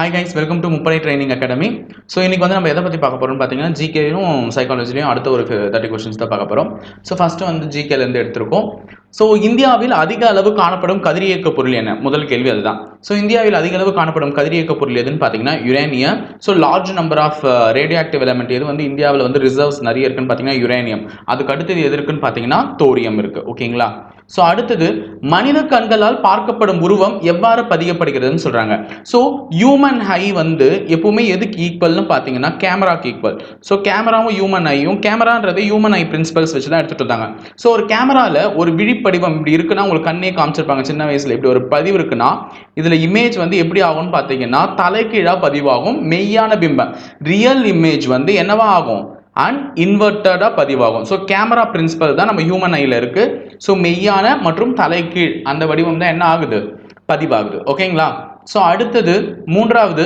Hi guys welcome to முப்படை training academy so இன்னைக்கு வந்து நம்ம எதை பற்றி பார்க்க போகிறோம்னு பார்த்தீங்கன்னா ஜிகேயும் சைக்காலஜிலையும் அடுத்த ஒரு தேர்ட்டி கொஸ்டின்ஸ் தான் பார்க்க போகிறோம் ஸோ ஃபஸ்ட்டு வந்து ஜிகேலேருந்து எடுத்திருக்கோம். ஸோ இந்தியாவில் அதிக அளவு காணப்படும் கதிரியக்க பொருள் என்ன? முதல் கேள்வி அதுதான். ஸோ இந்தியாவில் அதிக அளவு காணப்படும் கதிரியக்க பொருள் எதுன்னு பார்த்தீங்கன்னா uranium so large number of radioactive element எது வந்து இந்தியாவில் வந்து ரிசர்வ்ஸ் நிறைய இருக்குன்னு பார்த்தீங்கன்னா யுரேனியம் அதுக்கு அடுத்தது எது இருக்குன்னு பார்த்தீங்கன்னா தோரியம் இருக்குது ஓகேங்களா ஸோ அடுத்தது மனித கண்களால் பார்க்கப்படும் உருவம் எவ்வாறு பதியப்படுகிறதுன்னு சொல்கிறாங்க ஸோ ஹியூமன் ஹை வந்து எப்பவுமே எதுக்கு ஈக்குவல்னு பார்த்தீங்கன்னா கேமராக்கு ஈக்குவல் ஸோ கேமராவும் ஹியூமன் ஐயும் கேமரான்றது ஹியூமன் ஐ பிரின்சிபல்ஸ் வச்சு தான் எடுத்துட்டு வந்தாங்க. ஸோ ஒரு கேமராவில் ஒரு விழிப்படிவம் இப்படி இருக்குன்னா உங்களுக்கு கண்ணே காமிச்சிருப்பாங்க. சின்ன வயசில் இப்படி ஒரு பதிவு இருக்குன்னா இதில் இமேஜ் வந்து எப்படி ஆகும்னு பார்த்தீங்கன்னா தலைகீழா பதிவாகும் மெய்யான பிம்பம். ரியல் இமேஜ் வந்து என்னவா ஆகும்? அண்ட் இன்வெர்டடாக பதிவாகும். ஸோ கேமரா பிரின்சிபல் தான் நம்ம ஹியூமன் ஐயில் இருக்குது ஸோ மெய்யான மற்றும் தலைகீழ் அந்த வடிவம் தான் என்ன ஆகுது? பதிவாகுது. ஓகேங்களா ஸோ அடுத்தது மூன்றாவது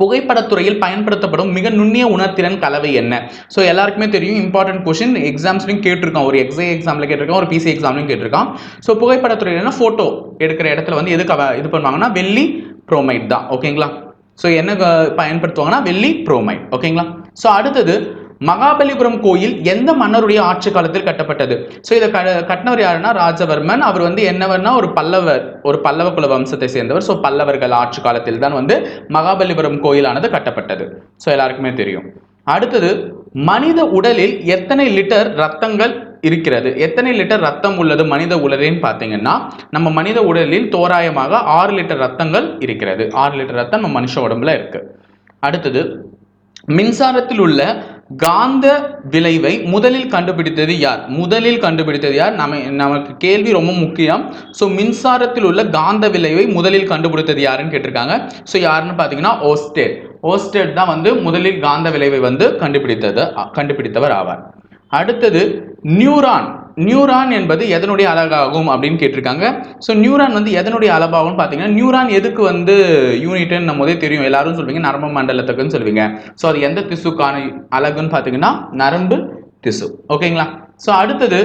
புகைப்படத்துறையில் பயன்படுத்தப்படும் மிக நுண்ணிய உணர்திறன் கலவை என்ன? ஸோ எல்லாருக்குமே தெரியும் இம்பார்ட்டன்ட் கொஷின் எக்ஸாம்ஸ்லையும் கேட்டிருக்கான். ஒரு எக்ஸே எக்ஸாமில் கேட்டிருக்கான் ஒரு பிசி எக்ஸாம்லையும் கேட்டிருக்கான். ஸோ புகைப்படத்துறையிலனா ஃபோட்டோ எடுக்கிற இடத்துல வந்து எதுக்கு இது பண்ணுவாங்கன்னா வெள்ளி ப்ரோமைட் தான். ஓகேங்களா ஸோ என்ன பயன்படுத்துவாங்கன்னா வெள்ளி ப்ரோமைட் ஓகேங்களா ஸோ அடுத்தது மகாபலிபுரம் கோயில் எந்த மன்னருடைய ஆட்சி காலத்தில் கட்டப்பட்டது? ஸோ இதை க கட்டினவர் யாருன்னா ராஜவர்மன். அவர் வந்து என்னவர்னா ஒரு பல்லவர் ஒரு பல்லவ குல வம்சத்தை சேர்ந்தவர். ஸோ பல்லவர்கள் ஆட்சி காலத்தில் தான் வந்து மகாபலிபுரம் கோயிலானது கட்டப்பட்டது. ஸோ எல்லாருக்குமே தெரியும். அடுத்தது மனித உடலில் எத்தனை லிட்டர் ரத்தங்கள் இருக்கிறது? எத்தனை லிட்டர் ரத்தம் உள்ளது மனித உடலின்னு பார்த்தீங்கன்னா நம்ம மனித உடலில் தோராயமாக ஆறு லிட்டர் ரத்தங்கள் இருக்கிறது. ஆறு லிட்டர் ரத்தம் நம்ம மனுஷ உடம்புல இருக்கு. அடுத்தது மின்சாரத்தில் உள்ள காந்த விளைவை முதலில் கண்டுபிடித்தது யார்? முதலில் கண்டுபிடித்தது யார்? நம்ம நமக்கு கேள்வி ரொம்ப முக்கியம். ஸோ மின்சாரத்தில் உள்ள காந்த விளைவை முதலில் கண்டுபிடித்தது யாருன்னு கேட்டிருக்காங்க. ஸோ யாருன்னு பார்த்தீங்கன்னா ஓஸ்டேட் ஓஸ்டேட் தான் வந்து முதலில் காந்த விளைவை வந்து கண்டுபிடித்தது கண்டுபிடித்தவர் ஆவார். அடுத்தது நியூரான் நியூரான் என்பது எதனுடைய அழகாகும் அப்படின்னு கேட்டிருக்காங்க. ஸோ நியூரான் வந்து எதனுடைய அளவாகும்னு பார்த்தீங்கன்னா நியூரான் எதுக்கு வந்து யூனிட்னு நம்ம தெரியும். எல்லாரும் சொல்வீங்க நரம்பு மண்டலத்துக்குன்னு சொல்லுவீங்க ஸோ அது எந்த திசுக்கான அலகுன்னு பார்த்தீங்கன்னா நரம்பு திசு. ஓகேங்களா ஸோ அடுத்தது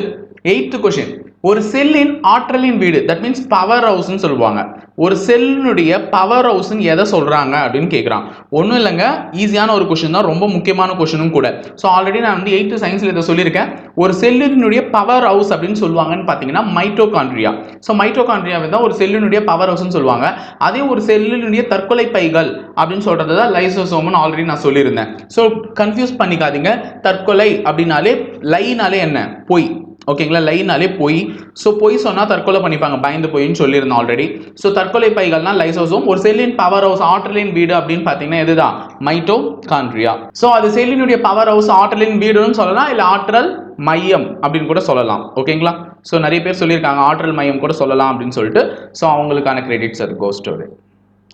எயித்து கொஷின் ஒரு செல்லின் ஆற்றலின் வீடு தட் மீன்ஸ் பவர் ஹவுஸ்னு சொல்லுவாங்க. ஒரு செல்லினுடைய பவர் ஹவுஸ்ன்னு எதை சொல்கிறாங்க அப்படின்னு கேட்குறான் ஒன்றும் இல்லைங்க ஈஸியான ஒரு கொஷின் தான் ரொம்ப முக்கியமான கொஷினும் கூட. ஸோ ஆல்ரெடி நான் வந்து எயித்து சயின்ஸில் இதை சொல்லியிருக்கேன். ஒரு செல்லினுடைய பவர் ஹவுஸ் அப்படின்னு சொல்லுவாங்கன்னு பார்த்தீங்கன்னா மைட்டோகாண்ட்ரியா ஸோ மைட்டோகாண்ட்ரியாவை தான் ஒரு செல்லினுடைய பவர் ஹவுஸ்னு சொல்லுவாங்க. அதே ஒரு செல்லினுடைய தற்கொலை பைகள் அப்படின்னு சொல்கிறது தான் லைசோசோம்னு ஆல்ரெடி நான் சொல்லியிருந்தேன். ஸோ கன்ஃபியூஸ் பண்ணிக்காதீங்க. தற்கொலை அப்படின்னாலே லைனாலே என்ன? பொய். ஓகேங்களா? லைனாலே பொய். ஸோ பொய் சொன்னால் தற்கொலை பண்ணிப்பாங்க. பயந்து பொய்ன்னு சொல்லியிருந்தோம் ஆல்ரெடி ஸோ தற்கொலை பைகள்னா லைசோசோம். ஒரு செல்லின் பவர் ஹவுஸ் ஆற்றலின் வீடு அப்படின்னு பார்த்தீங்கன்னா இதுதான் மைட்டோ கான்ட்ரியா ஸோ அது செல்லினுடைய பவர் ஹவுஸ் ஆற்றலின் வீடுன்னு சொல்லலாம் இல்லை ஆற்றல் மையம் அப்படின்னு கூட சொல்லலாம். ஓகேங்களா? ஸோ நிறைய பேர் சொல்லியிருக்காங்க ஆற்றல் மையம் கூட சொல்லலாம் அப்படின்னு சொல்லிட்டு. ஸோ அவங்களுக்கான கிரெடிட்ஸ் அது கோஸ்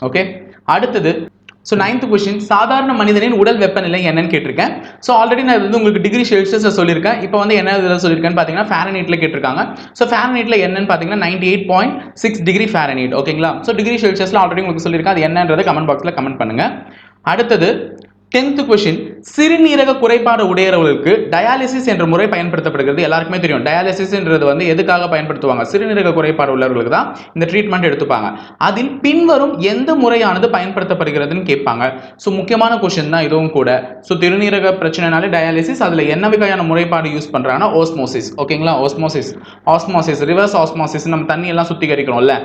ஓகே அடுத்தது ஸோ நைன்த் கொஸ்டின் சாதாரண மனிதனின் உடல் வெப்பநிலை என்னன்னு கேட்டிருக்கேன். ஸோ ஆல்ரெடி நான் வந்து உங்களுக்கு டிகிரி செல்சியஸில் சொல்லியிருக்கேன். இப்போ வந்து என்ன இதில் சொல்லியிருக்கேன்னு பார்த்தீங்கன்னா ஃபேரனீட்டில் கேட்டிருக்காங்க. ஸோ ஃபேரனீட்டில் என்னன்னு பார்த்தீங்கன்னா ninety eight point six degree Fahrenheit ஓகேங்களா ஸோ டிகிரி செல்சியஸில் ஆல்ரெடி உங்களுக்கு சொல்லியிருக்கேன். அது என்னன்றதை கமெண்ட் பாக்ஸில் கமெண்ட் பண்ணுங்கள் அடுத்தது டென்த்து கொஷின் சிறுநீரக குறைபாடு உடையவர்களுக்கு டயாலிசிஸ் என்ற முறை பயன்படுத்தப்படுகிறது. எல்லாருக்குமே தெரியும். டயாலிசிஸ்ன்றது வந்து எதுக்காக பயன்படுத்துவாங்க? சிறுநீரக குறைபாடு உள்ளவர்களுக்கு தான் இந்த ட்ரீட்மெண்ட் எடுத்துப்பாங்க. அதில் பின்வரும் எந்த முறையானது பயன்படுத்தப்படுகிறதுன்னு கேட்பாங்க. ஸோ முக்கியமான கொஷின் தான் இதுவும் கூட. ஸோ திருநீரக பிரச்சனைனாலே டயாலிசிஸ் அதில் என்ன வகையான முறைப்பாடு யூஸ் பண்ணுறாங்கன்னா ஓஸ்மோசிஸ் ஓகேங்களா ஓஸ்மோசிஸ் ஆஸ்மோசிஸ் ரிவர்ஸ் ஆஸ்மோசிஸ் நம்ம தண்ணி எல்லாம் சுத்திகரிக்கிறோம்ல.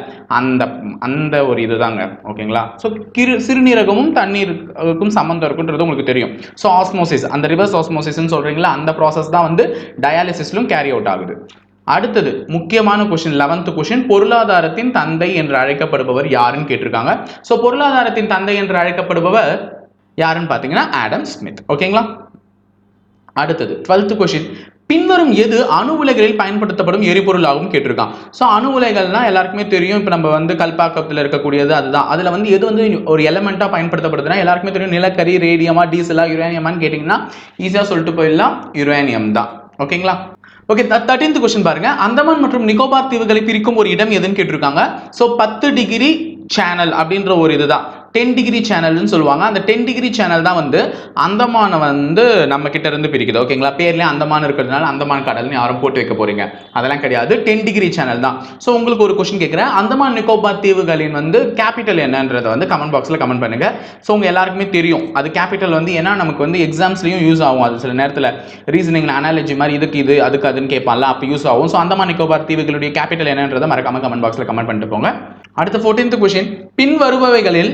அந்த அந்த ஒரு இதுதாங்க. ஓகேங்களா ஸோ கிரு சிறுநீரகமும் தண்ணீருக்கும் சம்மந்தம் இருக்குன்றது உங்களுக்கு தெரியும். ஸோ ஆஸ்மோசிஸ் அந்த ரிவர்ஸ் ஆஸ்மோசிஸ்ன்னு சொல்கிறீங்களா அந்த ப்ராசஸ் தான் வந்து டயாலிசிஸ்லும் கேரி அவுட் ஆகுது. அடுத்தது முக்கியமான கொஷின் லெவன்த் கொஷின் பொருளாதாரத்தின் தந்தை என்று அழைக்கப்படுபவர் யாருன்னு கேட்டிருக்காங்க. ஸோ பொருளாதாரத்தின் தந்தை என்று அழைக்கப்படுபவர் யாருன்னு பார்த்தீங்கன்னா ஆடம் ஸ்மித். ஓகேங்களா அடுத்தது டுவெல்த் கொஷின் பின்வரும் எது அணு உலைகளில் பயன்படுத்தப்படும் எரிபொருள் ஆகும் கேட்டிருக்கான். ஸோ அணு உலைகள்னா எல்லாருக்குமே தெரியும். இப்போ நம்ம வந்து கல்பாக்கத்தில் இருக்கக்கூடியது அதுதான். அதில் வந்து எது வந்து ஒரு எலமெண்ட்டாக பயன்படுத்தப்படுதுன்னா எல்லாருக்குமே தெரியும். நிலக்கரி ரேடியமா டீசலா யுரேனியமான்னு கேட்டிங்கன்னா ஈஸியாக சொல்லிட்டு போயிடலாம். யுரேனியம் தான். ஓகேங்களா ஓகே தேர்ட்டீன்த் கொஸ்டின் பாருங்க. அந்தமான் மற்றும் நிக்கோபார் தீவுகளை பிரிக்கும் ஒரு இடம் எதுன்னு கேட்டிருக்காங்க. ஸோ பத்து டிகிரி சேனல் அப்படின்ற ஒரு இதுதான். டென் டிகிரி சேனல்னு சொல்லுவாங்க. அந்த டென் டிகிரி சேனல் தான் வந்து அந்தமானை வந்து நம்ம கிட்ட இருந்து பிரிக்குது. ஓகேங்களா பேர்லேயே அந்தமான் இருக்கிறதுனால அந்தமான் கடல்னு யாரும் போட்டு வைக்க போறீங்க. அதெல்லாம் கிடையாது. டென் டிகிரி சேனல் தான். ஸோ உங்களுக்கு ஒரு கொஸ்டின் கேட்குறேன். அந்தமான் நிக்கோபார் தீவுகளின் வந்து கேபிட்டல் என்னன்றதை வந்து கமெண்ட் பாக்ஸில் கமெண்ட் பண்ணுங்க. ஸோ உங்க எல்லாருக்குமே தெரியும். அது கேபிட்டல் வந்து ஏன்னா நமக்கு வந்து எக்ஸாம்ஸ்லையும் யூஸ் ஆகும். அது சில நேரத்தில் ரீசனிங் அனாலஜி மாதிரி இதுக்கு இது அதுக்கு அதுன்னு கேட்பான்ல. அப்போ யூஸ் ஆகும். ஸோ அந்தமான் நிக்கோபார் தீவுகளுடைய கேபிட்டல் என்னன்றதை மறக்காம கமெண்ட் பாக்ஸில் கமெண்ட் பண்ணிட்டு போங்க. அடுத்த ஃபோர்டீன்த் கொஸ்டின் பின் வருபவைகளில்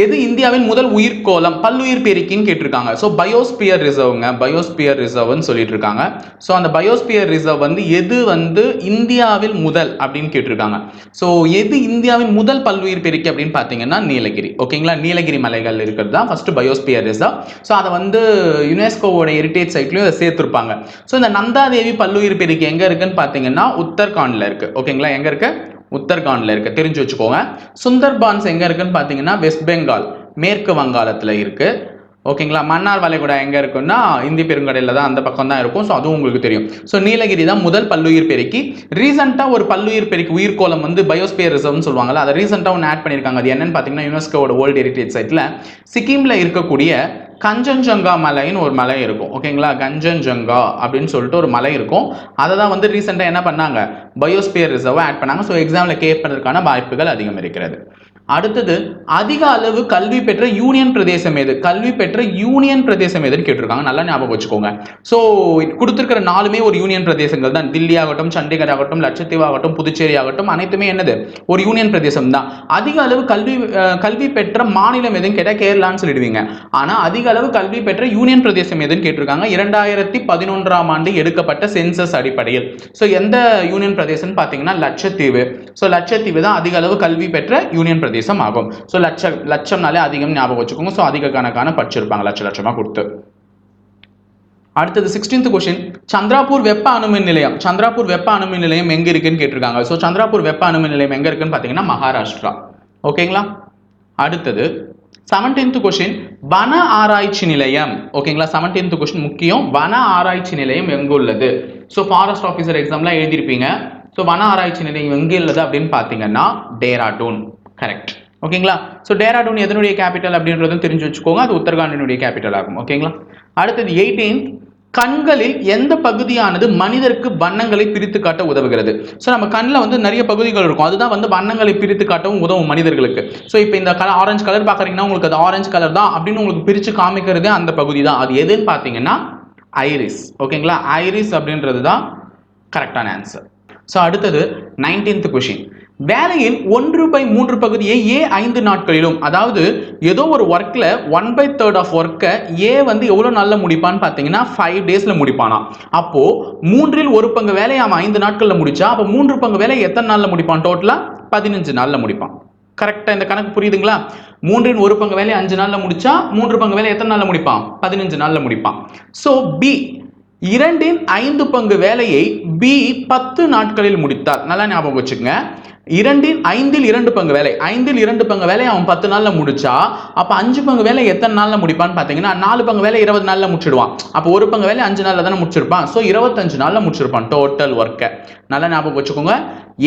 எது இந்தியாவின் முதல் உயிர்கோளம் பல்லுயிர் பெருக்கின்னு கேட்டிருக்காங்க. ஸோ பயோஸ்பியர் ரிசர்வ்ங்க பயோஸ்பியர் ரிசர்வ்னு சொல்லிட்டு இருக்காங்க ஸோ அந்த பயோஸ்பியர் ரிசர்வ் வந்து எது வந்து இந்தியாவில் முதல் அப்படின்னு கேட்டிருக்காங்க. ஸோ எது இந்தியாவின் முதல் பல்லுயிர் பெருக்கி அப்படின்னு பார்த்தீங்கன்னா நீலகிரி. ஓகேங்களா நீலகிரி மலைகள் இருக்கிறது தான் ஃபர்ஸ்ட் பயோஸ்பியர் ரிசர்வ் ஸோ அதை வந்து யுனெஸ்கோவோட ஹெரிட்டேஜ் சைட்லையும் அதை சேர்த்துருப்பாங்க. ஸோ இந்த நந்தாதேவி பல்லுயிர் பெருக்கி எங்கே இருக்குன்னு பார்த்தீங்கன்னா உத்தரகாண்டில் இருக்குது ஓகேங்களா எங்கே இருக்குது உத்தரகாண்டில் இருக்குது தெரிஞ்சு வச்சுக்கோங்க. சுந்தர்பான்ஸ் எங்கே இருக்குன்னு பார்த்தீங்கன்னா வெஸ்ட் பெங்கால் மேற்கு வங்காளத்தில் இருக்குது ஓகேங்களா? மன்னார் வளைகுடா எங்கே இருக்குன்னா இந்தி பெருங்கடையில் தான் அந்த பக்கம் தான் இருக்கும். ஸோ அதுவும் உங்களுக்கு தெரியும். ஸோ நீலகிரி தான் முதல் பல்லுயிர் பெருக்கி. ரீசெண்டாக ஒரு பல்லுயிர் பெருக்கி உயிர்கோளம் வந்து பயோஸ்பியர் ரிசர்வ்னு சொல்லுவாங்கல்ல அதை ரீசெண்டாக ஒன்று ஆட் பண்ணியிருக்காங்க. அது என்னன்னு பார்த்தீங்கன்னா யுனெஸ்கோட வேர்ல்டு ஹெரிட்டேஜ் சைட்டில் சிக்கிமில் இருக்கக்கூடிய கஞ்சன்ஜங்கா மலைன்னு ஒரு மலை இருக்கும். ஓகேங்களா? கஞ்சன்ஜங்கா அப்படின்னு சொல்லிட்டு ஒரு மலை இருக்கும். அதை தான் வந்து ரீசெண்டாக என்ன பண்ணாங்க? பயோஸ்பியர் ரிசர்வை ஆட் பண்ணாங்க. ஸோ எக்ஸாமில் கேட்பதற்கான வாய்ப்புகள் அதிகம் இருக்கிறது. அடுத்தது அதிக அளவு கல்வி பெற்ற யூனியன் பிரதேசம் எது? கல்வி பெற்ற யூனியன் பிரதேசம் எதுன்னு கேட்டிருக்காங்க. நல்லா ஞாபகம் வச்சுக்கோங்க. ஸோ கொடுத்துருக்கிற நாலுமே ஒரு யூனியன் பிரதேசங்கள் தான். தில்லி ஆகட்டும் சண்டிகர் ஆகட்டும் லட்சத்தீவு ஆகட்டும் புதுச்சேரி ஆகட்டும் அனைத்துமே என்னது? ஒரு யூனியன் பிரதேசம் தான். அதிக அளவு கல்வி கல்வி பெற்ற மாநிலம் எதுன்னு கேட்டால் கேரளான்னு சொல்லிடுவீங்க. ஆனால் அதிக அளவு கல்வி பெற்ற யூனியன் பிரதேசம் எதுன்னு கேட்டிருக்காங்க. இரண்டாயிரத்தி பதினொன்றாம் ஆண்டு எடுக்கப்பட்ட சென்சஸ் அடிப்படையில். ஸோ எந்த யூனியன் பிரதேசம்னு பார்த்தீங்கன்னா லட்சத்தீவு. ஸோ லட்சத்தீவு தான் அதிக அளவு கல்வி பெற்ற யூனியன் பிரதேசம் ஆகும். ஸோ லட்ச லட்சம்னாலே அதிகம் ஞாபகம் வச்சுக்கோங்க. ஸோ அதிக கணக்கான படிச்சிருப்பாங்க லட்ச லட்சமாக கொடுத்து. அடுத்தது சிக்ஸ்டீன்த் கொஸ்டின் சந்திராபூர் வெப்ப அணுமின் நிலையம். சந்திராபூர் வெப்ப அணுமின் நிலையம் எங்க இருக்குன்னு கேட்டிருக்காங்க. ஸோ சந்திராபூர் வெப்ப அணுமின் நிலையம் எங்க இருக்குன்னு பார்த்தீங்கன்னா மகாராஷ்டிரா. ஓகேங்களா அடுத்தது செவன்டீன்த் கொஸ்டின் வன ஆராய்ச்சி நிலையம். ஓகேங்களா செவன்டீன்த் கொஸ்டின் முக்கியம். வன ஆராய்ச்சி நிலையம் எங்கு உள்ளது? ஸோ ஃபாரஸ்ட் ஆஃபீஸர் எக்ஸாம்லாம் எழுதியிருப்பீங்க. ஸோ வன ஆராய்ச்சி நிலையம் எங்கே உள்ளது அப்படின்னு பார்த்தீங்கன்னா டேராடூன். கரெக்ட் ஓகேங்களா? ஸோ டேராடூன் எதனுடைய கேபிட்டல் அப்படின்றதும் தெரிஞ்சு வச்சுக்கோங்க. அது உத்தரகாண்டினுடைய கேபிட்டல் ஆகும். ஓகேங்களா? அடுத்தது எயிட்டீன்த் கண்களில் எந்த பகுதியானது மனிதருக்கு வண்ணங்களை பிரித்து காட்ட உதவுகிறது? ஸோ நம்ம கண்ணில் வந்து நிறைய பகுதிகள் இருக்கும். அதுதான் வந்து வண்ணங்களை பிரித்து காட்டவும் உதவும் மனிதர்களுக்கு. ஸோ இப்போ இந்த கலர் ஆரஞ்சு கலர் பார்க்குறீங்கன்னா உங்களுக்கு அது ஆரஞ்சு கலர் தான் அப்படின்னு உங்களுக்கு பிரித்து காமிக்கிறதே அந்த பகுதி தான். அது எதுன்னு பார்த்தீங்கன்னா ஐரிஸ் ஓகேங்களா? ஐரிஸ் அப்படின்றது தான் கரெக்டான ஆன்சர் ஸோ அடுத்தது நைன்டீன்த் கொஷின் வேலையின் ஒன்று பை மூன்று பகுதியை ஏ ஐந்து நாட்களிலும் அதாவது ஏதோ ஒரு ஒர்க்கில் ஒன் பை தேர்ட் ஆஃப் ஒர்க்கை ஏ வந்து எவ்வளோ நாளில் முடிப்பான்னு பார்த்தீங்கன்னா ஃபைவ் டேஸில் முடிப்பானா. அப்போது மூன்றில் ஒரு பங்கு வேலையை அவன் ஐந்து நாட்களில் முடிச்சா அப்போ மூன்று பங்கு வேலையை எத்தனை நாளில் முடிப்பான்? டோட்டலாக பதினஞ்சு நாளில் முடிப்பான். கரெக்டாக இந்த கணக்கு புரியுதுங்களா? மூன்றின் ஒரு பங்கு வேலையை அஞ்சு நாளில் முடிச்சா மூன்று பங்கு வேலையை எத்தனை நாளில் முடிப்பான்? பதினஞ்சு நாளில் முடிப்பான். ஸோ பி இரண்டின் ஐந்து பங்கு வேலையை பி பத்து நாட்களில் முடித்தார். நல்லா ஞாபகம் வச்சுக்கோங்க. இரண்டின் ஐந்தில் இரண்டு பங்கு வேலை. ஐந்தில் இரண்டு பங்கு வேலை அவன் பத்து நாளில் முடிச்சா அப்போ அஞ்சு பங்கு வேலை எத்தனை நாளில் முடிப்பான்னு பார்த்தீங்கன்னா நாலு பங்கு வேலை இருபது நாளில் முடிச்சிடுவான். அப்போ ஒரு பங்கு வேலை அஞ்சு நாளில் தானே முடிச்சிருப்பான். ஸோ இருபத்தஞ்சு நாளில் முடிச்சிருப்பான் டோட்டல் ஒர்க்கை நல்லா ஞாபகம் வச்சுக்கோங்க.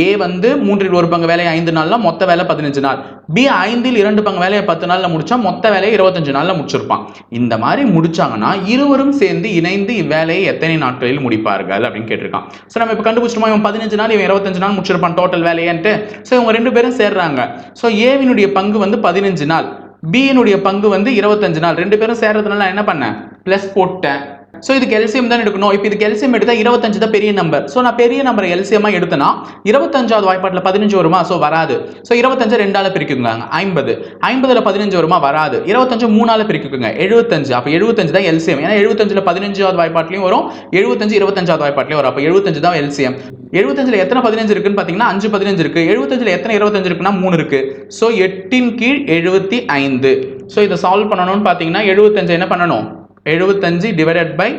ஏ வந்து மூன்றில் ஒரு பங்கு வேலையை ஐந்து நாளில் மொத்த வேலை பதினஞ்சு நாள். பி ஐந்தில் இரண்டு பங்கு வேலையை பத்து நாளில் முடிச்சா மொத்த வேலையை இருபத்தஞ்சு நாளில் முடிச்சிருப்பான். இந்த மாதிரி முடிச்சாங்கன்னா இருவரும் சேர்ந்து இணைந்து இவ்வேலையை எத்தனை நாட்களில் முடிப்பார்கள் அப்படின்னு கேட்டிருக்கான். ஸோ நம்ம இப்போ கண்டுபிடிச்சிட்டோமா? இவன் பதினஞ்சு நாள் இவன் இருபத்தஞ்சு நாள் முடிச்சிருப்பான் டோட்டல் வேலையன்ட்டு. ஸோ இவங்க ரெண்டு பேரும் சேர்றாங்க. ஸோ ஏவினுடைய பங்கு வந்து பதினஞ்சு நாள். பியினுடைய பங்கு வந்து இருபத்தஞ்சு நாள். ரெண்டு பேரும் சேர்றதுனால நான் என்ன பண்ணேன்? ப்ளஸ் போட்டேன். ஸோ இதுக்கு எல்சியம் தான் எடுக்கணும். இப்போ இதுக்கு எல்சியம் எடுத்தால் இருபத்தஞ்சு தான் பெரிய நம்பர் ஸோ நான் பெரிய நம்பர் எல்சியமாக எடுத்தேன்னா இருபத்தஞ்சாவது வாய்ப்பாட்டில் பதினஞ்சு வருமா? ஸோ வராது. ஸோ இருபத்தஞ்சு ரெண்டால் பிரிக்குங்க ஐம்பது. ஐம்பதுல பதினஞ்சு வருமா? வராது. இருபத்தஞ்சு மூணால் பிரிக்குங்க எழுபத்தஞ்சு. அப்போ எழுபத்தஞ்சு தான் எல்சியம் ஏன்னா எழுபத்தஞ்சில் பதினஞ்சாவது வாய்ப்பாட்லையும் வரும். எழுபத்தஞ்சு இருபத்தஞ்சாவது வாய்ப்பாட்லையும் வரும். அப்போ எழுபத்தஞ்சு தான் எல்சியம் எழுபத்தஞ்சில் எத்தனை பதினஞ்சு இருக்குன்னு பார்த்தீங்கன்னா அஞ்சு பதினஞ்சு இருக்கு. எழுபத்தஞ்சில் எத்தனை இருபத்தஞ்சு இருக்குன்னா மூணு இருக்கு. ஸோ எட்டின் கீழ் எழுபத்தி ஐந்து. ஸோ இதை சால்வ் பண்ணணும்னு பார்த்தீங்கன்னா எழுபத்தஞ்சு என்ன பண்ணணும்? எழுபத்தஞ்சு டிவைடட் பை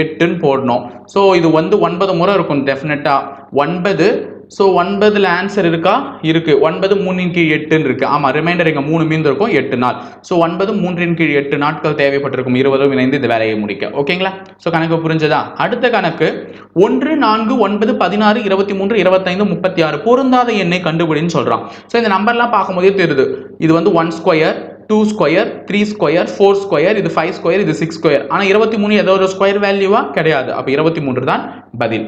எட்டுன்னு போடணும். ஸோ இது வந்து ஒன்பது முறை இருக்கும் டெஃபினட்டாக ஒன்பது ஸோ ஒன்பதில் ஆன்சர் இருக்கா? இருக்குது ஒன்பது மூணின் கீழ் எட்டுன்னு இருக்குது ஆமாம் ரிமைண்டர் இங்கே மூணு மீந்து இருக்கும் எட்டு நாள். ஸோ ஒன்பது மூன்றின் கீழ் எட்டு நாட்கள் தேவைப்பட்டிருக்கும். இருபதும் இணைந்து இந்த வேலையை முடிக்க. ஓகேங்களா? ஸோ கணக்கு புரிஞ்சதா? அடுத்த கணக்கு ஒன்று நான்கு ஒன்பது பதினாறு இருபத்தி மூன்று இருபத்தைந்து முப்பத்தி ஆறு பொருந்தாத எண்ணை கண்டுபிடின்னு சொல்கிறான் ஸோ இந்த நம்பர்லாம் பார்க்கும்போதே தெரியுது. இது வந்து one square two square three square four square இது ஃபைவ் ஸ்கொயர் இது சிக்ஸ் ஸ்கொயர் ஆனால் இருபத்தி மூணு ஏதோ ஒரு ஸ்கொயர் வேல்யூவா கிடையாது. அப்போ இருபத்தி மூன்று தான் பதில்.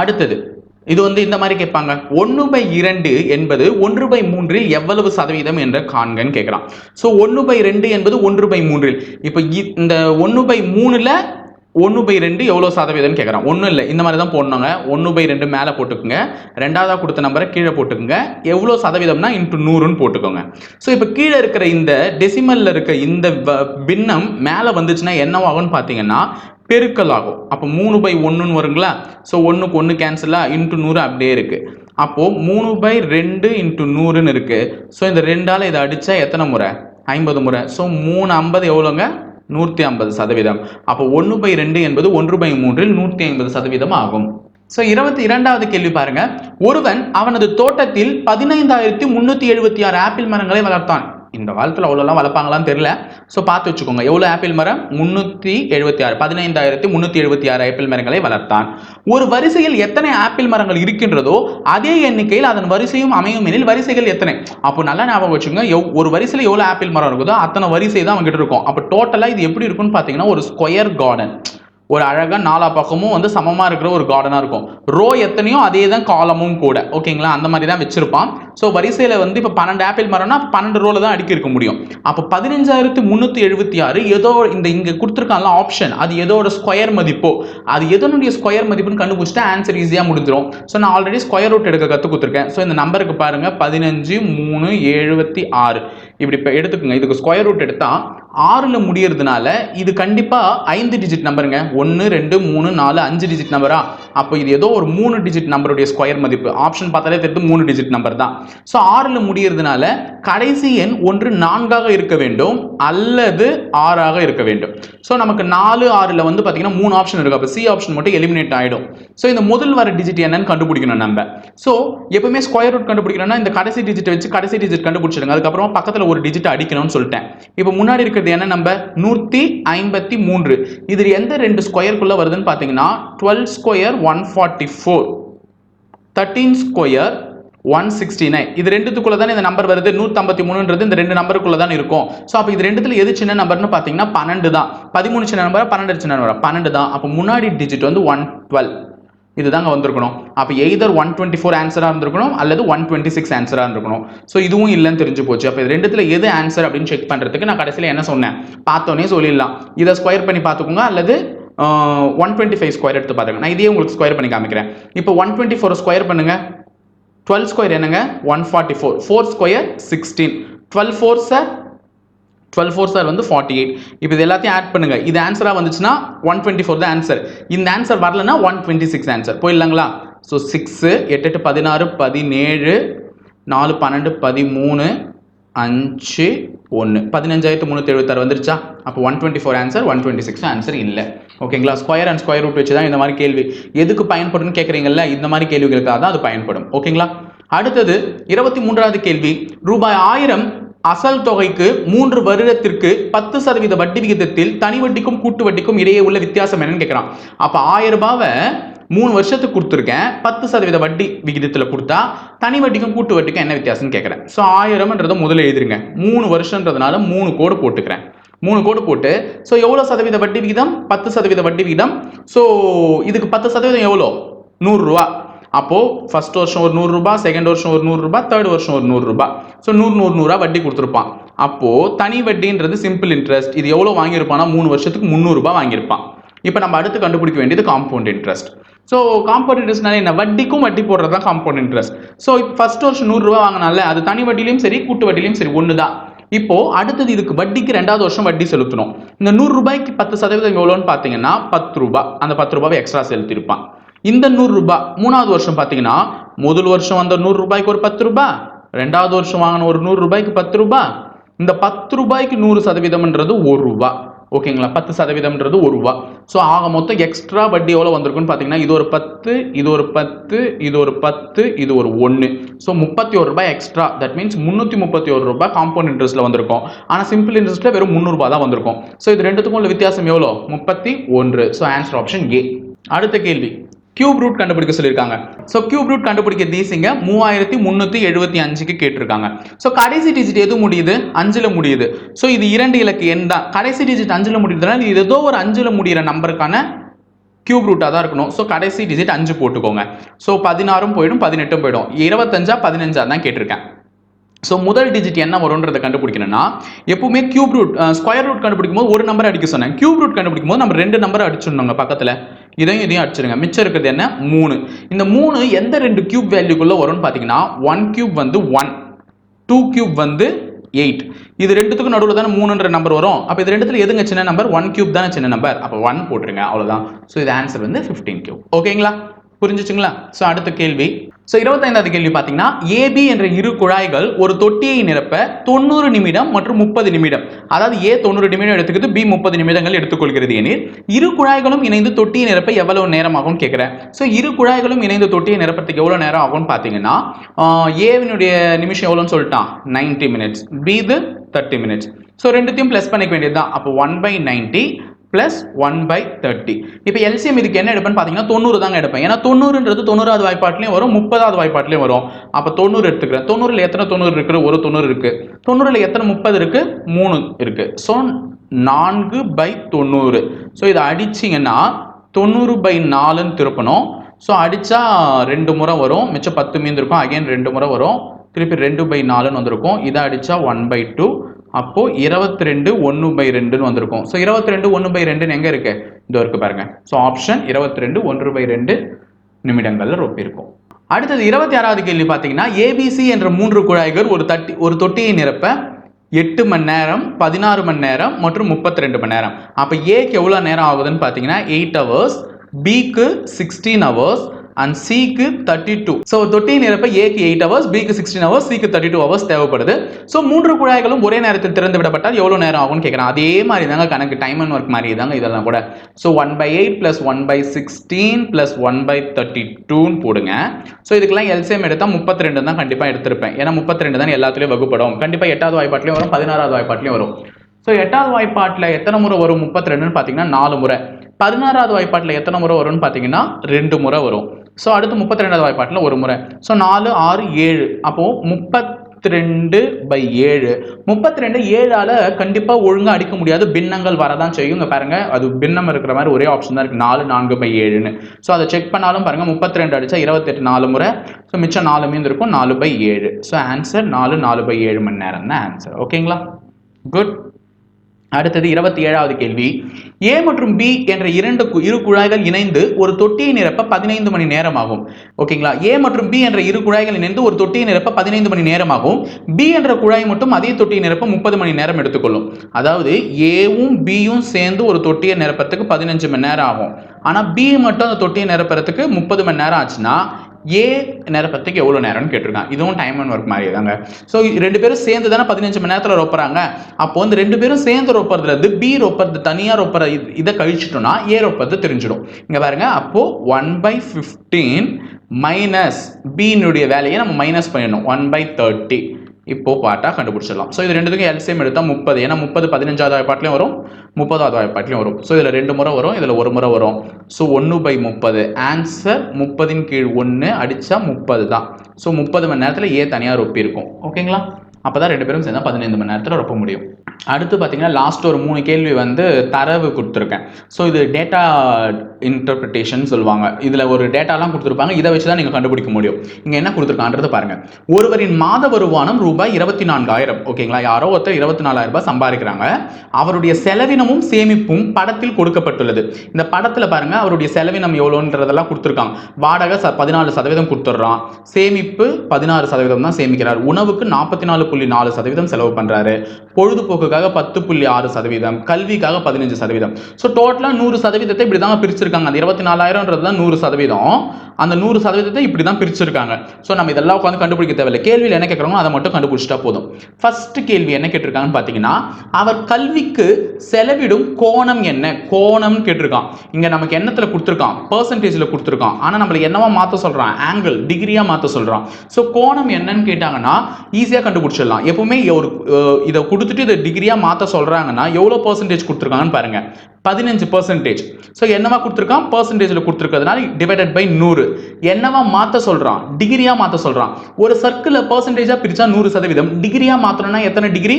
அடுத்தது இது வந்து இந்த மாதிரி கேட்பாங்க. ஒன்று பை இரண்டு என்பது ஒன்று பை மூன்றில் எவ்வளவு சதவீதம் என்ற காண்கன்னு கேட்குறான். ஸோ ஒன்று பை ரெண்டு என்பது ஒன்று பை மூன்றில். இப்போ இந்த ஒன்று பை மூணில் ஒன்று பை ரெண்டு எவ்வளோ சதவீதம்னு கேட்குறான் ஒன்றும் இல்லை. இந்த மாதிரி தான் போடணுங்க. ஒன்று பை ரெண்டு மேலே போட்டுக்குங்க. ரெண்டாவதாக கொடுத்த நம்பரை கீழே போட்டுக்குங்க. எவ்வளோ சதவீதம்னா இன்ட்டு நூறுன்னு போட்டுக்கோங்க. ஸோ இப்போ கீழே இருக்கிற இந்த டெசிமலில் இருக்க இந்த வ- பின்னம் மேலே வந்துச்சுன்னா என்னவாகும்னு பார்த்தீங்கன்னா பெருக்கல் ஆகும். அப்போ மூணு பை ஒன்றுன்னு வருங்களா? ஸோ ஒன்றுக்கு ஒன்று கேன்சலாக இன்ட்டு நூறு அப்படியே இருக்குது அப்போது மூணு பை ரெண்டு இன்ட்டு நூறுன்னு இருக்குது ஸோ இந்த ரெண்டால் இதை அடித்தா எத்தனை முறை? ஐம்பது முறை. ஸோ மூணு ஐம்பது எவ்வளோங்க நூற்றி ஐம்பது சதவீதம். அப்போ ஒன்று பை ரெண்டு என்பது ஒன்று பை மூன்றில் நூற்றி ஐம்பது சதவீதம் ஆகும். ஸோ இருபத்தி இரண்டாவது கேள்வி பாருங்க. ஒருவன் அவனது தோட்டத்தில் பதினைந்தாயிரத்தி முன்னூத்தி எழுபத்தி ஆறு ஆப்பிள் மரங்களை வளர்த்தான். இந்த காலத்தில் அவ்வளோலாம் வளர்ப்பாங்களான்னு தெரியல. ஸோ பார்த்து வச்சுக்கோங்க. எவ்வளோ ஆப்பிள் மரம்? முந்நூற்றி எழுபத்தி ஆறு. பதினைந்தாயிரத்தி முந்நூற்றி எழுபத்தி ஆறு ஆப்பிள் மரங்களை வளர்த்தான். ஒரு வரிசையில் எத்தனை ஆப்பிள் மரங்கள் இருக்கின்றதோ அதே எண்ணிக்கையில் அதன் வரிசையும் அமையும் எனில் வரிசைகள் எத்தனை? அப்போ நல்லா ஞாபகம் வச்சுங்க. எவ் ஒரு வரிசையில் எவ்வளோ ஆப்பிள் மரம் இருக்குதோ அத்தனை வரிசை தான் அவங்ககிட்ட இருக்கும். அப்போ டோட்டலாக இது எப்படி இருக்கும்னு பார்த்தீங்கன்னா ஒரு ஸ்கொயர் கார்டன் ஒரு அழகாக நாலா பக்கமும் வந்து சமமாக இருக்கிற ஒரு கார்டனாக இருக்கும். ரோ எத்தனையோ அதே தான் காலமும் கூட. ஓகேங்களா அந்த மாதிரி தான் வச்சிருப்பான். ஸோ வரிசையில் வந்து இப்போ பன்னெண்டு ஆப்பிள் மரம்னா பன்னெண்டு ரோவில் தான் அடுக்கி இருக்க முடியும். அப்போ பதினஞ்சாயிரத்து முந்நூற்றி எழுபத்தி ஆறு ஏதோ இந்த இங்கே கொடுத்துருக்காங்களா ஆப்ஷன் அது எதோட ஸ்கொயர் மதிப்போ அது எதனுடைய ஸ்கொயர் மதிப்புன்னு கண்டுபிடிச்சிட்டா ஆன்சர் ஈஸியாக முடிஞ்சிடும் ஸோ நான் ஆல்ரெடி ஸ்கொயர் ரூட் எடுக்க கற்றுக் கொடுத்துருக்கேன். ஸோ இந்த நம்பருக்கு பாருங்கள் பதினஞ்சு மூணு எழுபத்தி ஆறு. இப்படி இப்போ எடுத்துக்கோங்க. இதுக்கு ஸ்கொயர் ரூட் எடுத்தால் ஆறில் முடியறதுனால இது கண்டிப்பாக ஐந்து டிஜிட் நம்பருங்க ஒன்று ரெண்டு மூணு நாலு அஞ்சு டிஜிட் நம்பரா அப்போ இது ஏதோ ஒரு மூணு டிஜிட் நம்பருடைய ஸ்கொயர் மதிப்பு. ஆப்ஷன் பார்த்தாலே தெரிந்து மூணு டிஜிட் நம்பர் தான். ஸோ ஆறில் முடியறதுனால கடைசி எண் ஒன்று நான்காக இருக்க வேண்டும் அல்லது ஆறாக இருக்க வேண்டும். ஸோ நமக்கு நாலு ஆறில் வந்து பார்த்தீங்கன்னா மூணு ஆப்ஷன் இருக்கு. அப்போ சி ஆப்ஷன் மட்டும் எலிமினேட் ஆகிடும் ஸோ இந்த முதல் வர டிஜிட் என்னன்னு கண்டுபிடிக்கணும் நம்ம. ஸோ எப்பவுமே ஸ்கொயர் ரூட் கண்டுபிடிக்கணும்னா இந்த கடைசி டிஜிட் வச்சு கடைசி டிஜிட் கண்டுபிடிச்சிடுங்க. அதுக்கப்புறமா பக்கத்தில் ஒரு டிஜிட் அடிக்கணும்னு சொல்லிட்டேன். இப்போ முன்னாடி இருக்கிறது என்ன? நம்பர் நூற்றி ஐம்பத்தி மூன்று. இது எந்த ரெண்டு ஸ்கொயருக்குள்ளே வருதுன்னு பார்த்தீங்கன்னா twelve square one forty four thirteen square one sixty nine இது ரெண்டுத்துக்குள்ள தான் இந்த நம்பர் வருது? நூற்றம்பத்தி மூணுன்றது இந்த ரெண்டு நம்பருக்குள்ள தான் இருக்கும். ஸோ அப்போ இது ரெண்டுத்துல எது சின்ன நம்பர்னு பார்த்தீங்கன்னா பன்னெண்டு தான். பதிமூணு சின்ன நம்பர் பன்னெண்டு சின்ன நம்பர் பன்னெண்டு தான். அப்போ முன்னாடி டிஜிட் வந்து ஒன் டுவெல் இதுதாங்க வந்திருக்கணும். அப்போ எய்தர் ஒன் டுவெண்ட்டி ஃபோர் ஆன்சராக இருந்திருக்கணும் அல்லது ஒன் டுவெண்ட்டி சிக்ஸ் ஆன்சராக இருந்திருக்கணும். ஸோ இதுவும் இல்லைன்னு தெரிஞ்சு போச்சு. அப்போ இது ரெண்டுத்துல எது ஆன்சர் அப்படின்னு செக் பண்ணுறதுக்கு நான் கடைசியில் என்ன சொன்னேன்? பார்த்தோன்னே சொல்லிடலாம். இதை ஸ்கொயர் பண்ணி பார்த்துக்கோங்க அல்லது ஒன் டுவெண்ட்டி ஃபைவ் ஸ்கொயர் எடுத்து பார்த்துங்க நான் இதே உங்களுக்கு ஸ்கொயர் பண்ணி காமிக்கிறேன். இப்போ ஒன் டுவெண்ட்டி ஃபோர் ஸ்கொயர் பண்ணுங்க. டுவெல் ஸ்கொயர் என்னங்க? One forty four four square sixteen twelve four sir twelve four sir வந்து ஃபார்ட்டி எயிட் இப்போ இது எல்லாத்தையும் ஆட் பண்ணுங்கள் இது ஆன்சராக வந்துச்சுன்னா ஒன் டுவெண்ட்டி ஃபோர் தான் ஆன்சர் இந்த ஆன்சர் வரலன்னா ஒன் டுவெண்ட்டி சிக்ஸ் ஆன்சர் போயிடலாங்களா? ஸோ சிக்ஸு எட்டு எட்டு பதினாறு பதினேழு நாலு பன்னெண்டு பதிமூணு அஞ்சு ஒன்று பதினஞ்சாயிரத்து முந்நூற்றி எழுபத்தாறு வந்துருச்சா? அப்போ one twenty four answer one twenty six answer இல்லை. ஓகேங்களா ஸ்கொயர் அண்ட் ஸ்கொயர் ரூட் வச்சு தான் இந்த மாதிரி கேள்வி. எதுக்கு பயன்படும்னு கேட்குறீங்கல்ல இந்த மாதிரி கேள்விகளுக்காக தான் அது பயன்படும். ஓகேங்களா அடுத்தது இருபத்தி மூன்றாவது கேள்வி. ரூபாய் ஆயிரம் அசல் தொகைக்கு மூன்று வருடத்திற்கு பத்து சதவீத வட்டி விகிதத்தில் தனி வட்டிக்கும் கூட்டு வட்டிக்கும் இடையே உள்ள வித்தியாசம் என்னன்னு கேட்குறான். அப்போ ஆயிரம் ரூபாவை மூணு வருஷத்துக்கு கொடுத்துருக்கேன். பத்து சதவீத வட்டி விகிதத்தில் கொடுத்தா தனி வட்டிக்கும் கூட்டு வட்டிக்கும் என்ன வித்தியாசம்னு கேட்குறேன். ஸோ ஆயிரம்ன்றதை முதல்ல எழுதிருங்க. மூணு வருஷன்றதுனால மூணு கோடு போட்டுக்கிறேன். மூணு கோடு போட்டு ஸோ எவ்வளோ சதவீத வட்டி விகிதம்? பத்து சதவீத வட்டி விகிதம். ஸோ இதுக்கு பத்து சதவீதம் எவ்வளோ? நூறுரூவா அப்போது ஃபஸ்ட் வருஷம் ஒரு நூறுரூபா செகண்ட் வருஷம் ஒரு நூறுரூபா தேர்ட் வருஷம் ஒரு நூறுரூபா ஸோ நூறு நூறு நூறுரூவா வட்டி கொடுத்துருப்பான். அப்போது தனி வட்டின்றது சிம்பிள் இன்ட்ரெஸ்ட் இது எவ்வளோ வாங்கியிருப்பானா மூணு வருஷத்துக்கு முந்நூறுரூபா வாங்கியிருப்பான். இப்போ நம்ம அடுத்து கண்டுபிடிக்க வேண்டியது காம்பவுண்ட் இன்ட்ரெஸ்ட் ஸோ காம்பவுண்ட் இன்ட்ரெஸ்ட்னால என்ன? வட்டிக்கும் வட்டி போடுறது தான் காம்பவுண்ட் இன்ட்ரெஸ்ட் ஸோ இப்போ ஃபர்ஸ்ட் வருஷம் நூறுரூவா வாங்கினால அது தனி வட்டிலையும் சரி கூட்டு வட்டிலையும் சரி ஒன்று தான் இப்போ அடுத்தது இதுக்கு வட்டிக்கு ரெண்டாவது வருஷம் வட்டி செலுத்தணும். இந்த நூறு ரூபாய்க்கு பத்து சதவீதம் எவ்வளோன்னு பார்த்தீங்கன்னா பத்து ரூபாய். அந்த பத்து ரூபாவை எக்ஸ்ட்ரா செலுத்தியிருப்பான். இந்த நூறு ரூபாய் மூணாவது வருஷம் பார்த்தீங்கன்னா முதல் வருஷம் வந்த நூறு ரூபாய்க்கு ஒரு பத்து ரூபாய் ரெண்டாவது வருஷம் வாங்கின ஒரு நூறு ரூபாய்க்கு பத்து ரூபாய். இந்த பத்து ரூபாய்க்கு நூறு சதவீதம்ன்றது ஒரு ரூபாய். ஓகேங்களா? பத்து சதவீதம்ன்றது ஒரு ரூபா ஸோ ஆக மொத்தம் எக்ஸ்ட்ரா வட்டி எவ்வளோ வந்திருக்குன்னு பார்த்தீங்கன்னா இது ஒரு பத்து இது ஒரு பத்து இது ஒரு பத்து இது ஒரு ஒன்று ஸோ முப்பத்தி ஒரு ரூபாய் எக்ஸ்ட்ரா தட் மீன்ஸ் முந்நூற்றி முப்பத்தி ஒரு ரூபாய் காம்பவுண்ட் இன்ட்ரெஸ்ட்டில் வந்திருக்கும். ஆனால் சிம்பிள் இன்ட்ரெஸ்ட்டில் வெறும் முந்நூறுபா தான் வந்திருக்கும். ஸோ இது ரெண்டுத்துக்கும் உள்ள வித்தியாசம் எவ்வளோ? முப்பத்தி ஒன்று. ஸோ ஆன்சர் ஆப்ஷன் ஏ அடுத்த கேள்வி. கியூப் ரூட் கண்டுபிடிக்க சொல்லியிருக்காங்க. ஸோ கியூப் ரூட் கண்டுபிடிக்க தீசிங்க மூவாயிரத்தி முந்நூற்றி எழுபத்தி அஞ்சுக்கு கேட்டிருக்காங்க. ஸோ கடைசி டிஜிட் எது முடியுது? அஞ்சில் முடியுது. ஸோ இது இரண்டு இலக்கு எண் தான். கடைசி டிஜிட் அஞ்சில் முடியுதுனால இது ஏதோ ஒரு அஞ்சில் முடிகிற நம்பருக்கான கியூப் ரூட்டாக தான் இருக்கணும். ஸோ கடைசி டிஜிட் அஞ்சு போட்டுக்கோங்க. ஸோ பதினாறும் போயிடும் பதினெட்டும் போயிடும். இருபத்தஞ்சா பதினஞ்சா தான் கேட்டிருக்கேன். ஸோ முதல் டிஜிட் என்ன வரும்ன்றதை கண்டுபிடிக்கணும்னா எப்பவுமே கியூப் ரூட் ஸ்கொயர் ரூட் கண்டுபிடிக்கும் போது ஒரு நம்பர் அடிக்க சொன்னேன். கியூப் ரூட் கண்டுபிடிக்கும் போது நம்ம ரெண்டு நம்பர் அடிச்சிடணுங்க பக்கத்தில். இதையும் இதையும் அடிச்சிருங்க. மிச்சம் இருக்கிறது என்ன? மூணு. இந்த மூணு எந்த ரெண்டு கியூப் வேல்யூக்குள்ள வரும்னு பார்த்தீங்கன்னா ஒன் கியூப் வந்து ஒன் டூ கியூப் வந்து எயிட் இது ரெண்டுத்துக்கும் நடுவில் தானே மூணுன்ற நம்பர் வரும். அப்போ இது ரெண்டுத்துல எதுங்க சின்ன நம்பர் ஒன் கியூப் தானே சின்ன நம்பர் அப்போ ஒன் போட்டுருங்க. அவ்வளோதான் ஸோ இது ஆன்சர் வந்து ஃபிஃப்டீன் கியூப் ஓகேங்களா புரிஞ்சுச்சுங்களா? ஸோ அடுத்த கேள்வி. ஸோ இருபத்தைந்தாவது கேள்வி பார்த்தீங்கன்னா ஏபி என்ற இரு குழாய்கள் ஒரு தொட்டியை நிரப்ப தொண்ணூறு நிமிடம் மற்றும் முப்பது நிமிடம். அதாவது ஏ தொண்ணூறு நிமிடம் எடுத்துக்கிறது பி முப்பது நிமிடங்கள் எடுத்துக்கொள்கிறது எனில் இரு குழாய்களும் இணைந்து தொட்டியை நிரப்ப எவ்வளவு நேரம் ஆகும்னு கேட்குறேன். ஸோ இரு குழாய்களும் இணைந்து தொட்டியை நிரப்பத்துக்கு எவ்வளோ நேரம் ஆகும்னு பார்த்தீங்கன்னா ஏவினுடைய நிமிஷம் எவ்வளோன்னு சொல்லிட்டான்? 90 மினிட்ஸ். பிது தேர்ட்டி மினிட்ஸ். ஸோ ரெண்டுத்தையும் ப்ளஸ் பண்ணிக்க வேண்டியது தான் அப்போ one by ninety plus one by thirty இப்போ எல்சிஎம் இதுக்கு என்ன எடுப்பேன்னு பார்த்தீங்கன்னா தொண்ணூறு தாங்க எடுப்பேன். ஏன்னா தொண்ணூறுன்றது தொண்ணூறாவது வாய்ப்பாட்லையும் வரும் முப்பதாவது வாய்ப்பாட்லையும் வரும். அப்போ தொண்ணூறு எடுத்துக்கிறேன். தொண்ணூறில் எத்தனை தொண்ணூறு இருக்குது ஒரு தொண்ணூறு இருக்குது தொண்ணூறில் எத்தனை? முப்பது இருக்குது மூணு இருக்குது ஸோ நான்கு பை தொண்ணூறு. ஸோ இதை அடிச்சிங்கன்னா தொண்ணூறு பை நாலுன்னு திருப்பணும். ஸோ அடித்தா ரெண்டு முறை வரும். மிச்சம் பத்து மீந்திருக்கும். அகைன் ரெண்டு முறை வரும். திருப்பி ரெண்டு பை நாலுன்னு வந்திருக்கும். இதை அடித்தா ஒன் பை டூ அப்போது இருபத்தி ரெண்டு ஒன்று பை ரெண்டுன்னு வந்திருக்கும். ஸோ இருபத்தி ரெண்டு ஒன்று பை ரெண்டுன்னு எங்கே இருக்கு? இதோ இருக்கு பாருங்க. ஸோ ஆப்ஷன் இருபத்தி ரெண்டு ஒன்று பை ரெண்டு நிமிடங்களில் ரொப்பியிருக்கும் அடுத்தது இருபத்தி ஆறாவது கேள்வி பார்த்தீங்கன்னா ஏபிசி என்ற மூன்று குழாய்கள் ஒரு தட்டி ஒரு தொட்டியை நிரப்ப எட்டு மணி நேரம் பதினாறு மணி நேரம் மற்றும் முப்பத்தி ரெண்டு மணி நேரம். அப்போ ஏக்கு எவ்வளோ நேரம் ஆகுதுன்னு பார்த்தீங்கன்னா எயிட் ஹவர்ஸ் பிக்கு சிக்ஸ்டீன் ஹவர்ஸ் அண்ட் சிக்கு தேர்ட்டி டூ ஸோ தொட்டி நிரப்ப ஏக்கு எயிட் ஹவர்ஸ் பிக்கு சிக்ஸ்டீன் ஹவர்ஸ் சிக்கு தேர்ட்டி டூ ஹவர்ஸ் தேவைப்படுது. ஸோ மூன்று குழாய்களும் ஒரே நேரத்தில் திறந்து விடப்பட்டால் எவ்வளோ நேரம் ஆகும்னு கேட்குறேன். அதே மாதிரி தாங்க கணக்கு டைம் அண்ட் ஒர்க் மாதிரி தாங்க இதெல்லாம் கூட. So one by eight plus one by sixteen plus one by thirty டூன்னு போடுங்க. ஸோ இதுக்கெல்லாம் எல்சிஎம் எடுத்தால் முப்பத்தி ரெண்டு தான் கண்டிப்பாக எடுத்திருப்பேன். ஏன்னா முப்பத்தி ரெண்டு தான் எல்லாத்துலேயும் வகுப்படும். கண்டிப்பாக எட்டாவது வாய்ப்பாட்லையும் வரும் பதினாறாவது வாய்ப்பாட்லையும் வரும். ஸோ எட்டாவது வாய்ப்பாட்டில் எத்தனை முறை வரும் முப்பத்தி ரெண்டுன்னு பார்த்தீங்கன்னா நாலு முறை. பதினாறாவது வாய்ப்பாட்டில் எத்தனை முறை வரும்னு பார்த்தீங்கன்னா ரெண்டு முறை வரும். ஸோ அடுத்து முப்பத்தி ரெண்டாவது வாய்ப்பாட்டில் ஒரு முறை. ஸோ நாலு ஆறு ஏழு. அப்போது முப்பத்தி ரெண்டு பை ஏழு. முப்பத்தி ரெண்டு ஏழால் கண்டிப்பாக ஒழுங்காக அடிக்க முடியாது. பின்னங்கள் வரதான் செய்யும். இங்கே பாருங்கள் அது பின்னம் இருக்கிற மாதிரி ஒரே ஆப்ஷன் தான் இருக்குது நாலு நான்கு பை ஏழுன்னு. ஸோ அதை செக் பண்ணாலும் பாருங்கள் முப்பத்தி ரெண்டு அடித்தா இருபத்தெட்டு நாலு முறை. ஸோ மிச்சம் நாலு மீந்து இருக்கும் நாலு பை ஏழு. ஸோ ஆன்சர் நாலு நாலு பை ஏழு மணி நேரம் தான் ஆன்சர் ஓகேங்களா குட் அடுத்தது இருபத்தி ஏழாவது கேள்வி. ஏ மற்றும் பி என்ற இரண்டு கு- இரு குழாய்கள் இணைந்து ஒரு தொட்டியை நிரப்ப பதினைந்து மணி நேரம் ஆகும் ஓகேங்களா? ஏ மற்றும் பி என்ற இரு குழாய்கள் இணைந்து ஒரு தொட்டியை நிரப்ப பதினைந்து மணி நேரம் ஆகும் பி என்ற குழாய் மட்டும் அதே தொட்டியை நிரப்ப முப்பது மணி நேரம் எடுத்துக்கொள்ளும். அதாவது ஏவும் பியும் சேர்ந்து ஒரு தொட்டியை நிரப்பத்துக்கு பதினஞ்சு மணி நேரம் ஆகும். ஆனால் பி மட்டும் அந்த தொட்டியை நிரப்புறதுக்கு முப்பது மணி நேரம் ஆச்சுன்னா ஏ நேரப்பத்துக்கு எவ்வளோ நேரம்னு கேட்டிருக்கான். இதுவும் டைம் அண்ட் ஒர்க் மாதிரி தாங்க. ஸோ ரெண்டு பேரும் சேர்ந்து தானே பதினஞ்சு மணி நேரத்தில் ரொப்புறாங்க. அப்போ வந்து ரெண்டு பேரும் சேர்ந்து ரொப்புறதுலேருந்து பி ரொப்புறது தனியாக ரொப்புற இதை கழிச்சிட்டோம்னா ஏ ரொப்புறது தெரிஞ்சிடும். இங்கே பாருங்க அப்போ ஒன் பை ஃபிஃப்டீன் மைனஸ் பின்னுடைய வேலையை நம்ம மைனஸ் பண்ணிடணும். ஒன் பை தேர்ட்டி இப்போ பாட்டாக கண்டுபிடிச்சிடலாம். ஸோ இது ரெண்டுத்துக்கும் எல்சிஎம் எடுத்தால் முப்பது. ஏன்னா முப்பது பதினஞ்சாவது வாய்ப்பாட்லையும் வரும் முப்பதாவது வாய்ப்பாட்லையும் வரும். ஸோ இதில் ரெண்டு முறை வரும் இதில் ஒரு முறை வரும். ஸோ ஒன்று பை முப்பது. ஆன்சர் முப்பதின் கீழ் ஒன்று அடித்தா முப்பது தான். ஸோ முப்பது மணி நேரத்தில் ஏ தனியாக ரொப்பி இருக்கும். ஓகேங்களா? அப்போ தான் ரெண்டு பேரும் சேர்ந்தால் பதினைந்து மணி நேரத்தில் ரொப்ப முடியும். அடுத்து பார்த்தீங்கன்னா லாஸ்ட் ஒரு மூணு கேள்வி வந்து தரவு கொடுத்துருக்கேன். ஸோ இது டேட்டா இன்டர்பிரிட்டேஷன் சொல்லுவாங்க. இதில் ஒரு டேட்டாலாம் கொடுத்துருப்பாங்க. இதை வச்சு தான் நீங்கள் கண்டுபிடிக்க முடியும். இங்கே என்ன கொடுத்துருக்கான்றது பாருங்க. ஒருவரின் மாத வருமானம் ரூபாய் இருபத்தி நான்காயிரம் ஓகேங்களா யாரோ ஒருத்தர் இருபத்தி நாலாயிரம் ரூபாய் சம்பாதிக்கிறாங்க. அவருடைய செலவினமும் சேமிப்பும் படத்தில் கொடுக்கப்பட்டுள்ளது. இந்த படத்தில் பாருங்க அவருடைய செலவினம் எவ்வளோன்றதெல்லாம் கொடுத்துருக்காங்க. வாடகை ச பதினாலு சதவீதம் கொடுத்துட்றான். சேமிப்பு பதினாறு சதவீதம் தான் சேமிக்கிறார். உணவுக்கு நாற்பத்தி நாலு புள்ளி நாலு சதவீதம் செலவு பண்ணுறாரு பொழுதுபோக்குக்காக பத்து புள்ளி ஆறு சதவீதம். கல்விக்காக பதினஞ்சு சதவீதம். ஸோ டோட்டலாக நூறு சதவீதத்தை இப்படி தான் பிரிச்சிருக்காங்க. பிரிச்சிருக்காங்க. அந்த இருபத்தி நாலாயிரம்ன்றது தான் நூறு சதவீதம். அந்த நூறு சதவீதத்தை இப்படி தான் பிரிச்சிருக்காங்க. ஸோ நம்ம இதெல்லாம் உட்காந்து கண்டுபிடிக்க தேவையில்லை. கேள்வியில் என்ன கேட்குறாங்களோ அதை மட்டும் கண்டுபிடிச்சிட்டா போதும். ஃபர்ஸ்ட் கேள்வி என்ன கேட்டிருக்காங்கன்னு பார்த்தீங்கன்னா அவர் கல்விக்கு செலவிடும் கோணம் என்ன? கோணம்னு கேட்டிருக்கான். இங்கே நமக்கு எண்ணத்தில் கொடுத்துருக்கான். பர்சன்டேஜில் கொடுத்துருக்கான். ஆனால் நம்மளுக்கு என்னவா மாற்ற சொல்கிறான் ஆங்கிள் டிகிரியாக மாற்ற சொல்கிறான் ஸோ கோணம் என்னன்னு கேட்டாங்கன்னா ஈஸியாக கண்டுபிடிச்சிடலாம். எப்பவுமே ஒரு இதை கொடுத்துட்டு இதை டிகிரியாக மாற்ற சொல்கிறாங்கன்னா எவ்வளோ பர்சன்டேஜ் கொடுத்துருக்காங்கன்னு பாருங்கள் பதினஞ்சு பர்சன்டேஜ் ஸோ என்னவா கொடுத்துருக்கான் பர்சன்டேஜில் கொடுத்துருக்கிறதுனால டிவைடட் பை நூறு. என்னவா மாற்ற சொல்கிறான் டிகிரியாக மாற்ற சொல்கிறான் ஒரு சர்க்கிளில் பர்சன்டேஜாக பிரித்தா நூறு சதவீதம். டிகிரியாக மாற்றணும்னா எத்தனை டிகிரி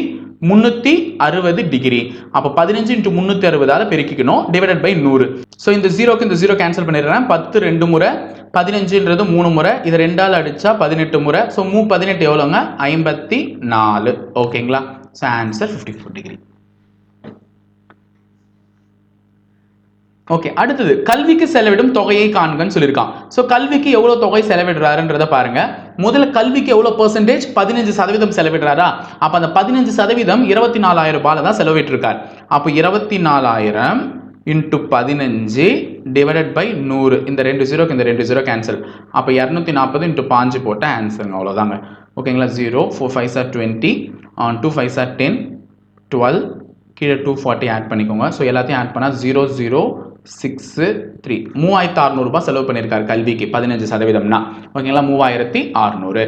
முந்நூற்றி அறுபது டிகிரி அப்போ பதினஞ்சு இன்ட்டு முந்நூற்றி அறுபதால் பெருக்கிக்கணும். டிவைடட் பை நூறு. ஸோ இந்த ஜீரோக்கு இந்த ஜீரோ கேன்சல் பண்ணிடுறேன். பத்து ரெண்டு முறை பதினஞ்சுன்றது மூணு முறை. இதை ரெண்டால் அடித்தா பதினெட்டு முறை. ஸோ மூ பதினெட்டு எவ்வளோங்க ஐம்பத்தி நாலு. ஓகேங்களா so answer fifty four degree okay அடுத்தது கல்விக்கு செலவிடும் தொகையை காண்கன்னு சொல்லியிருக்கான். ஸோ கல்விக்கு எவ்வளோ தொகை செலவிடுறாருன்றத பாருங்க. முதல்ல கல்விக்கு எவ்வளோ பர்சன்டேஜ் பதினஞ்சு சதவீதம் செலவிடுறாரா? அப்போ அந்த பதினஞ்சு சதவீதம் இருபத்தி நாலாயிரம் ரூபாயில் தான் செலவிட்டிருக்கார். அப்போ இருபத்தி நாலாயிரம் இன்ட்டு பதினஞ்சு டிவைடட் பை நூறு. இந்த ரெண்டு ஜீரோக்கு இந்த ரெண்டு ஜீரோ கேன்சல் அப்போ இரநூத்தி நாற்பது இன்ட்டு பாஞ்சு போட்ட ஆன்சருங்க அவ்வளோதாங்க ஓகேங்களா zero four five sir twenty two five sir ten twelve கீழே டூ ஃபார்ட்டி ஆட் பண்ணிக்கோங்க. ஸோ எல்லாத்தையும் ஆட் பண்ணால் ஜீரோ ஜீரோ சிக்ஸு த்ரீ மூவாயிரத்து அறநூறுபா செலவு பண்ணியிருக்கார் கல்விக்கு பதினஞ்சு சதவீதம்னா ஓகேங்களா? மூவாயிரத்தி அறநூறு.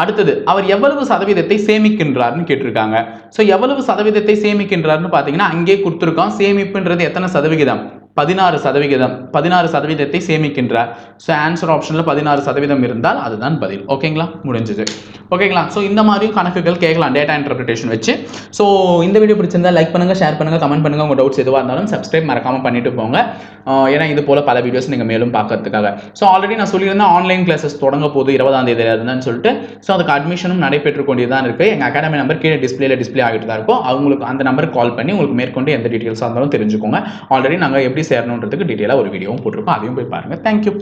அடுத்தது அவர் எவ்வளவு சதவீதத்தை சேமிக்கின்றார்னு கேட்டிருக்காங்க. ஸோ எவ்வளவு சதவீதத்தை சேமிக்கின்றார்னு பார்த்தீங்கன்னா அங்கே கொடுத்துருக்கோம். சேமிப்புன்றது எத்தனை சதவிகிதம்? பதினாறு சதவிகிதம் பதினாறு சதவீதத்தை சேமிக்கின்றார் ஸோ ஆன்சர் ஆப்ஷனில் பதினாறு சதவீதம் இருந்தால் அதுதான் பதில். ஓகேங்களா முடிஞ்சது. ஓகேங்களா ஸோ இந்த மாதிரியும் கணக்குகள் கேட்கலாம் டேட்டா இன்டர்பிரிட்டேஷன் வச்சு. ஸோ இந்த வீடியோ பிடிச்சிருந்தா லைக் பண்ணுங்கள் ஷேர் பண்ணுங்கள் கமெண்ட் பண்ணுங்க. உங்கள் டவுட்ஸ் எதுவாக இருந்தாலும் சப்ஸ்கிரைப் மறக்காமல் பண்ணிட்டு போங்க. ஏன்னா இது போல் பல வீடியோஸ் நீங்கள் மேலும் பார்க்கறதுக்காக. ஸோ ஆல்ரெடி நான் சொல்லியிருந்தேன் ஆன்லைன் கிளாஸஸ் தொடங்க போது இருபதாம் தேதி இருந்துன்னு சொல்லிட்டு. ஸோ அதுக்கு அட்மிஷனும் நடைபெற்று கொண்டே இருக்குது எங்கள் அகாடமி நம்பர் கீழே டிஸ்பிளேல டிஸ்ப்ளே ஆகிட்டு தான் இருக்கும். அவங்களுக்கு அந்த நம்பருக்கு கால் பண்ணி உங்களுக்கு மேற்கொண்டு எந்த டீட்டெயில்ஸாக இருந்தாலும் தெரிஞ்சுக்கோங்க. ஆல்ரெடி நாங்கள் எப்படி சேரணுன்றதுக்கு டீட்டெயிலாக ஒரு வீடியோவும் போட்டிருக்கோம் அதையும் போய் பாருங்க. தேங்க்யூ